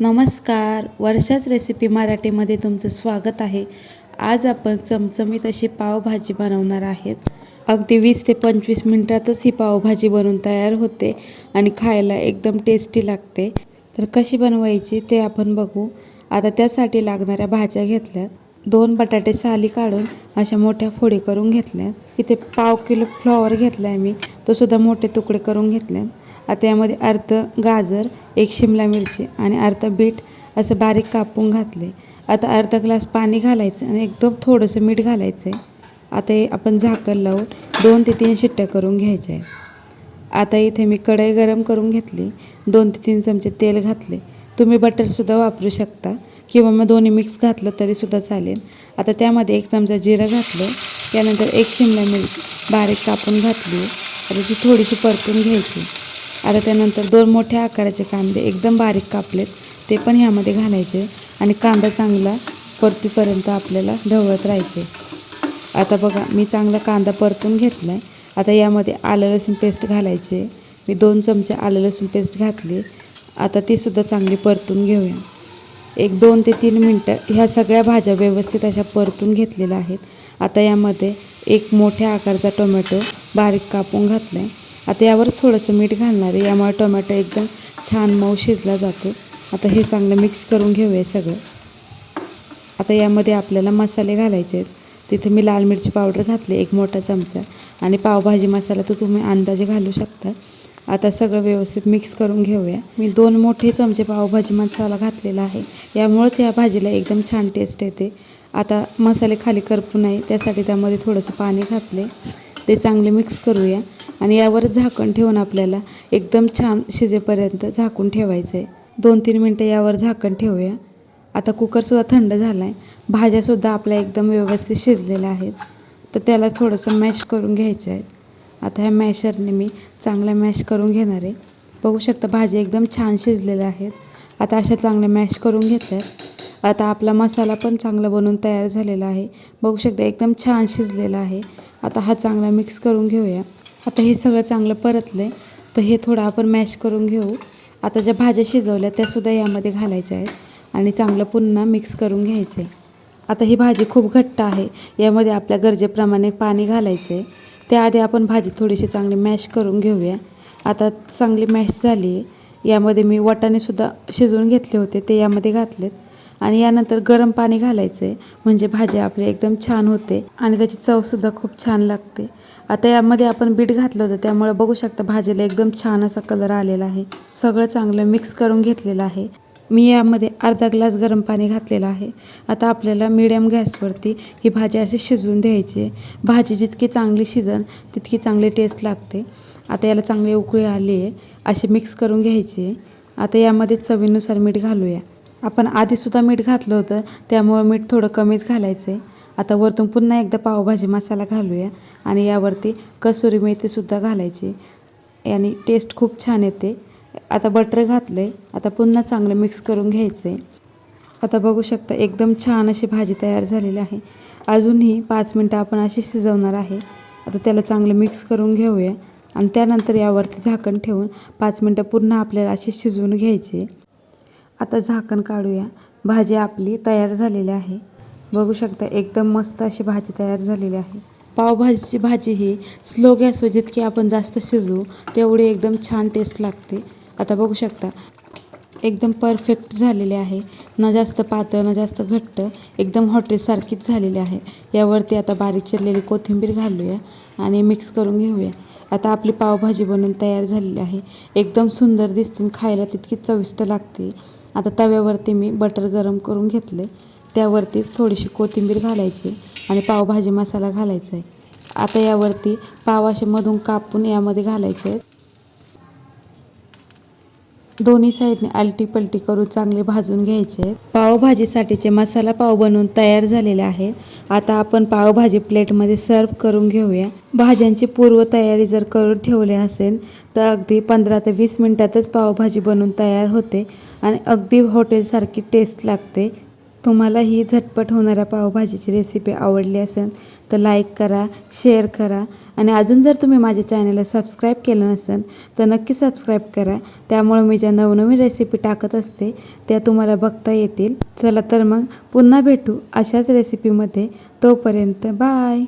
नमस्कार. वर्षाच रेसिपी मराठीमध्ये तुमचं स्वागत आहे. आज आपण चमचमीत अशी पावभाजी बनवणार आहेत. अगदी वीस ते पंचवीस मिनटातच ही पावभाजी बनवून तयार होते आणि खायला एकदम टेस्टी लागते. तर कशी बनवायची ते आपण बघू. आता त्यासाठी लागणाऱ्या भाज्या घेतल्यात. दोन बटाटे साली काढून अशा मोठ्या फोडी करून घेतल्यात. इथे पाव किलो फ्लॉवर घेतला आहे मी. तो सुद्धा मोठे तुकडे करून घेतल्यात. आता यामध्ये अर्ध गाजर एक शिमला मिरची आणि अर्ध बीट असं बारीक कापून घातले. आता अर्धा ग्लास पाणी घालायचं आणि एकदम थोडंसं मीठ घालायचं आहे आता हे आपण झाकण लावून दोन ते तीन शिट्ट्या करून घ्यायच्या आहेत. आता इथे मी कढई गरम करून घेतली. दोन ते तीन चमचे तेल घातले. तुम्ही बटरसुद्धा वापरू शकता किंवा मग दोन्ही मिक्स घातलं तरीसुद्धा चालेल. आता त्यामध्ये एक चमचा जिरं घातलं. त्यानंतर एक शिमला मिरची बारीक कापून घातली. आता ती थोडीशी परतून घ्यायची. आता त्यानंतर दोन मोठ्या आकाराचे कांदे एकदम बारीक कापलेत. ते पण ह्यामध्ये घालायचे आणि कांदा चांगला परतीपर्यंत आपल्याला ढवळत राहायचे. आता बघा मी चांगला कांदा परतून घेतला आहे आता यामध्ये आलं लसूण पेस्ट घालायचे. मी दोन चमचे आलं लसूण पेस्ट घातली. आता तीसुद्धा चांगली परतून घेऊया. एक दोन ते तीन मिनटं ह्या सगळ्या भाज्या व्यवस्थित अशा परतून घेतलेल्या आहेत. आता यामध्ये एक मोठ्या आकाराचा टोमॅटो बारीक कापून घातला आहे आता यावर थोडंसं मीठ घालणार आहे. यामुळे टोमॅटो एकदम छान मऊ शिजला जातो. आता हे चांगलं मिक्स करून घेऊया सगळं. आता यामध्ये आपल्याला मसाले घालायचे आहेत. तिथे मी लाल मिरची पावडर घातली एक मोठा चमचा. आणि पावभाजी मसाला तर तुम्ही अंदाजे घालू शकता. आता सगळं व्यवस्थित मिक्स करून घेऊया. मी दोन मोठे चमचे पावभाजी मसाला घातलेला आहे. यामुळेच या भाजीला एकदम छान टेस्ट येते. आता मसाले खाली करपू नये त्यासाठी त्यामध्ये थोडंसं पाणी घातले. ते चांगले मिक्स करूया. आणि यावर झाकण ठेवून आपल्याला एकदम छान शिजेपर्यंत झाकून ठेवायचं आहे दोन तीन मिनटं यावर झाकण ठेवूया. आता कुकरसुद्धा थंड झाला आहे भाज्यासुद्धा आपल्या एकदम व्यवस्थित शिजलेल्या आहेत. तर त्याला थोडंसं मॅश करून घ्यायचं आहे. आता ह्या मॅशरने मी चांगल्या मॅश करून घेणार आहे. बघू शकता भाजी एकदम छान शिजलेल्या आहेत. आता अशा चांगल्या मॅश करून घेतल्यात. आता आपला मसाला पण चांगला बनवून तयार झालेला आहे. बघू शकता एकदम छान शिजलेला आहे. आता हा चांगला मिक्स करून घेऊया. आता हे सगळं चांगलं परतलं आहे तर हे थोडं आपण मॅश करून घेऊ. आता ज्या भाज्या शिजवल्या त्यासुद्धा यामध्ये घालायच्या आहेत. आणि चांगलं पुन्हा मिक्स करून घ्यायचं आहे आता ही भाजी खूप घट्ट आहे. यामध्ये आपल्या गरजेप्रमाणे पाणी घालायचं आहे त्याआधी आपण भाजी थोडीशी चांगली मॅश करून घेऊया. आता चांगली मॅश झाली आहे यामध्ये मी वाटाणेसुद्धा शिजवून घेतले होते. ते यामध्ये घातलेत. आणि यानंतर गरम पाणी घालायचं. आहे म्हणजे भाजी आपली एकदम छान होते आणि त्याची चवसुद्धा खूप छान लागते. आता यामध्ये आपण बीट घातलं होतं त्यामुळे बघू शकता भाजीला एकदम छान असा कलर आलेला आहे. सगळं चांगलं मिक्स करून घेतलेलं आहे. मी यामध्ये अर्धा ग्लास गरम पाणी घातलेलं आहे. आता आपल्याला मिडियम गॅसवरती ही भाजी अशी शिजवून द्यायची आहे. भाजी जितकी चांगली शिजन तितकी चांगली टेस्ट लागते. आता याला चांगली उकळी आली आहे अशी मिक्स करून घ्यायची आहे. आता यामध्ये चवीनुसार मीठ घालूया. आपण आधीसुद्धा मीठ घातलं होतं त्यामुळं मीठ थोडं कमीच घालायचं आहे आता वरतून पुन्हा एकदा पावभाजी मसाला घालूया आणि यावरती कसुरी मेथीसुद्धा घालायची. याने टेस्ट खूप छान येते. आता बटर घातलं आहे आता पुन्हा चांगलं मिक्स करून घ्यायचं आहे आता बघू शकता एकदम छान अशी भाजी तयार झालेली आहे. अजूनही पाच मिनटं आपण अशी शिजवणार आहे. आता त्याला चांगलं मिक्स करून घेऊया आणि त्यानंतर यावरती झाकण ठेवून पाच मिनटं पुन्हा आपल्याला अशी शिजवून घ्यायची. आता झाकण काढूया. भाजी आपली तयार झालेली आहे. बघू शकता एकदम मस्त अशी भाजी तयार झालेली आहे. पावभाजीची भाजी ही स्लो गॅसवर जितकी आपण जास्त शिजवू तेवढी एकदम छान टेस्ट लागते. आता बघू शकता एकदम परफेक्ट झालेले आहे. न जास्त पातळ न जास्त घट्ट एकदम हॉटेलसारखीच झालेली आहे. यावरती आता बारीक चिरलेली कोथिंबीर घालूया आणि मिक्स करून घेऊया. आता आपली पावभाजी बनवून तयार झालेली आहे. एकदम सुंदर दिसते आणि खायला तितकी चविष्ट लागते. आता तव्यावरती मी बटर गरम करून घेतले. त्यावरती थोडीशी कोथिंबीर घालायची आणि पावभाजी मसाला घालायचा आहे. आता यावरती पाव असे मधून कापून यामध्ये घालायचे आहेत. दोन्ही साईडने आलटी पलटी करून चांगले भाजून घ्यायचे. पावभाजीसाठीचे मसाला पाव बनवून तयार झालेले आहे आता आपण पावभाजी प्लेटमध्ये सर्व करून घेऊया. भाज्यांची पूर्वतयारी जर करून ठेवली असेल तर अगदी पंधरा ते वीस मिनटातच पावभाजी बनवून तयार होते आणि अगदी हॉटेलसारखी टेस्ट लागते. तुम्हाला ही झटपट होणाऱ्या पावभाजीची रेसिपी आवडली असेल तर लाईक करा शेअर करा. आणि अजून जर तुम्ही माझ्या चॅनलला सबस्क्राईब केलं नसेल तर नक्की सबस्क्राईब करा. त्यामुळे मी ज्या नवनवीन रेसिपी टाकत असते त्या तुम्हाला बघता येतील. चला तर मग पुन्हा भेटू अशाच रेसिपीमध्ये तोपर्यंत बाय